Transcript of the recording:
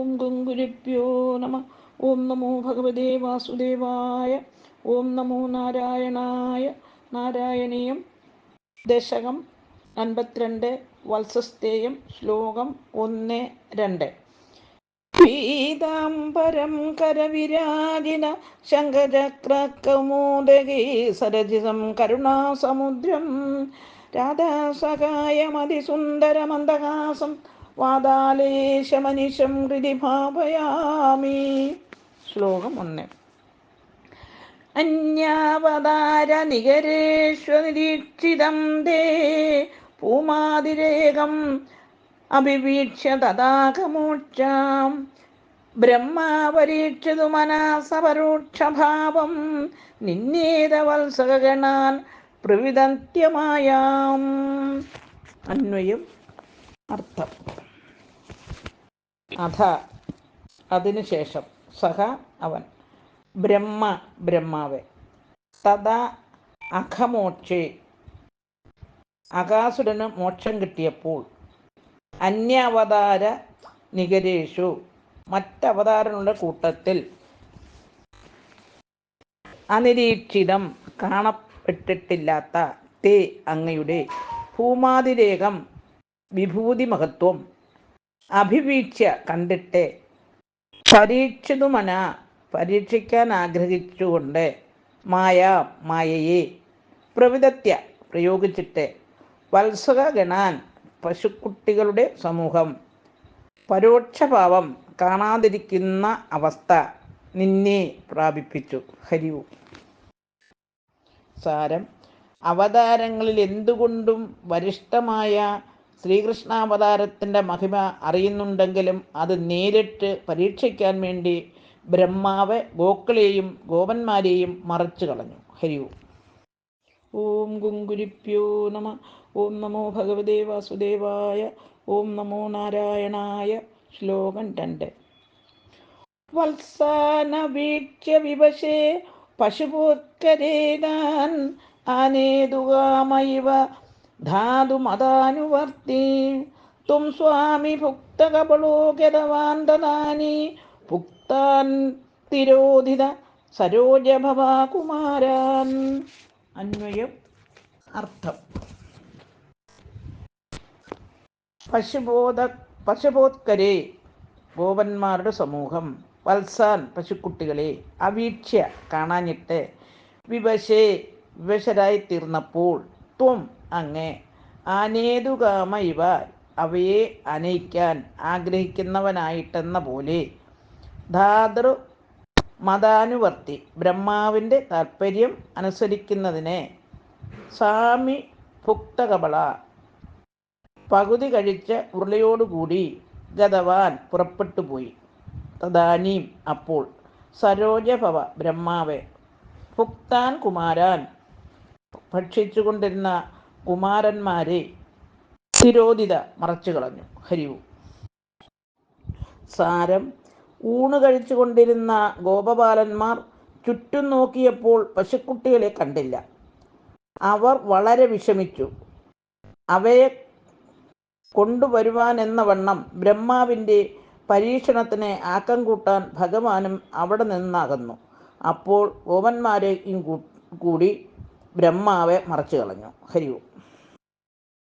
ഓം ഗുരുഭ്യോ നമ. ഓം നമോ ഭഗവതേ വാസുദേവായ. ഓം നമോ നാരായണായ. നാരായണീയം ദശകം അൻപത്തിരണ്ട് വത്സസ്തേയം ശ്ലോകം ഒന്ന് രണ്ട്. പീതാംബരം കരവിരാജിന ശങ്കചക്രക്കമോദകീ സരജിതം കരുണാസമുദ്രം. രാധാസഹായമതിസുന്ദരമന്ദഹാസം വാതാലേശമനിശം ഹൃതി ഭാവയാമി. ശ്ലോകം ഒന്ന്. അന്യാവതാര നികരേഷ്വനിരീക്ഷിതം ദേ പൂമാതിരേകം അഭിവീക്ഷ്യ തഥാകമോക്ഷാം ബ്രഹ്മാപരീക്ഷിതു മനസപരോക്ഷഭാവം നിന്നേതവത്സകഗണാൻ പ്രവിദന്ത്യമായാം. അന്വയം അർത്ഥം. അഥ അതിനുശേഷം സഹ അവൻ. ബ്രഹ്മ ബ്രഹ്മാവ്. തഥാ അഖമോക്ഷേ അകാസുരന് മോക്ഷം കിട്ടിയപ്പോൾ അന്യാവതാര നികരേഷു മറ്റവതാരങ്ങളുടെ കൂട്ടത്തിൽ അനിരീക്ഷിതം കാണപ്പെട്ടിട്ടില്ലാത്ത തേ അങ്ങയുടെ ഭൂമാതിരേകം വിഭൂതി മഹത്വം അഭിവീക്ഷ്യ കണ്ടിട്ട്. പരീക്ഷിതുമന പരീക്ഷിക്കാൻ ആഗ്രഹിച്ചുകൊണ്ട്. മായ മായയെ പ്രവിധത്യ പ്രയോഗിച്ചിട്ട്. വത്സക ഗണാൻ പശുക്കുട്ടികളുടെ സമൂഹം. പരോക്ഷഭാവം കാണാതിരിക്കുന്ന അവസ്ഥ നിന്നെ പ്രാപിപ്പിച്ചു. ഹരിവു. സാരം. അവതാരങ്ങളിൽ എന്തുകൊണ്ടും വരിഷ്ഠമായ ശ്രീകൃഷ്ണാവതാരത്തിന്റെ മഹിമ അറിയുന്നുണ്ടെങ്കിലും അത് നേരിട്ട് പരീക്ഷിക്കാൻ വേണ്ടി ബ്രഹ്മാവ് ഗോക്കളെയും ഗോപന്മാരെയും മറച്ചു കളഞ്ഞു. ഹരിവു ഓം. ഗുങ്കുരിപ്യോ നമ. ഓം നമോ ഭഗവതേ വാസുദേവായ. ഓം നമോ നാരായണായ. ശ്ലോകം രണ്ട്. വത്സാന വീക്ഷ്യ വിവശേ. പശുപോത്കരേതാൻ ആനേതുകാമൈവ ധാതുമതാനുവർത്തി. ത്വം സ്വാമി ഭുക്തകപളോ ഗതവാൻ ദദാനി ഭുക്താൻ തിരോധിത സരോജഭവാകുമാരാൻ. അന്വയം. അർത്ഥം. പശുബോധ പശുബോധക്കരെ ഗോപന്മാരുടെ സമൂഹം. വത്സാൻ പശുക്കുട്ടികളെ അവീക്ഷ്യ കാണാഞ്ഞിട്ട് വിവശേ വിവശരായി തീർന്നപ്പോൾ ത്വം അങ്ങേ. ആനേതുകാമ ഇവ. അവയെ അനയിക്കാൻ ആഗ്രഹിക്കുന്നവനായിട്ടെന്ന പോലെ. ധാതൃ മതാനുവർത്തി. ബ്രഹ്മാവിന്റെ താൽപ്പര്യം അനുസരിക്കുന്നതിന്. സ്വാമി ഭുക്തകബള പകുതി കഴിച്ച ഉരുളയോടുകൂടി ഗതവാൻ പുറപ്പെട്ടു പോയി തദാനീം അപ്പോൾ സരോജഭവ ബ്രഹ്മാവെ. ഭുക്താൻ കുമാരാൻ ഭക്ഷിച്ചുകൊണ്ടിരുന്ന കുമാരന്മാരെ തിരോധിത മറച്ചു കളഞ്ഞു. ഹരിവു. സാരം. ഊണ് കഴിച്ചുകൊണ്ടിരുന്ന ഗോപബാലന്മാർ ചുറ്റും നോക്കിയപ്പോൾ പശുക്കുട്ടികളെ കണ്ടില്ല. അവർ വളരെ വിഷമിച്ചു. അവയെ കൊണ്ടുവരുവാൻ എന്ന വണ്ണം ബ്രഹ്മാവിന്റെ പരീക്ഷണത്തിന് ആക്കം കൂട്ടാൻ ഭഗവാനും അവിടെ നിന്നകന്നു. അപ്പോൾ ഗോപന്മാരെയും കൂടി ബ്രഹ്മാവെ മറച്ചു കളഞ്ഞു ഹരിവും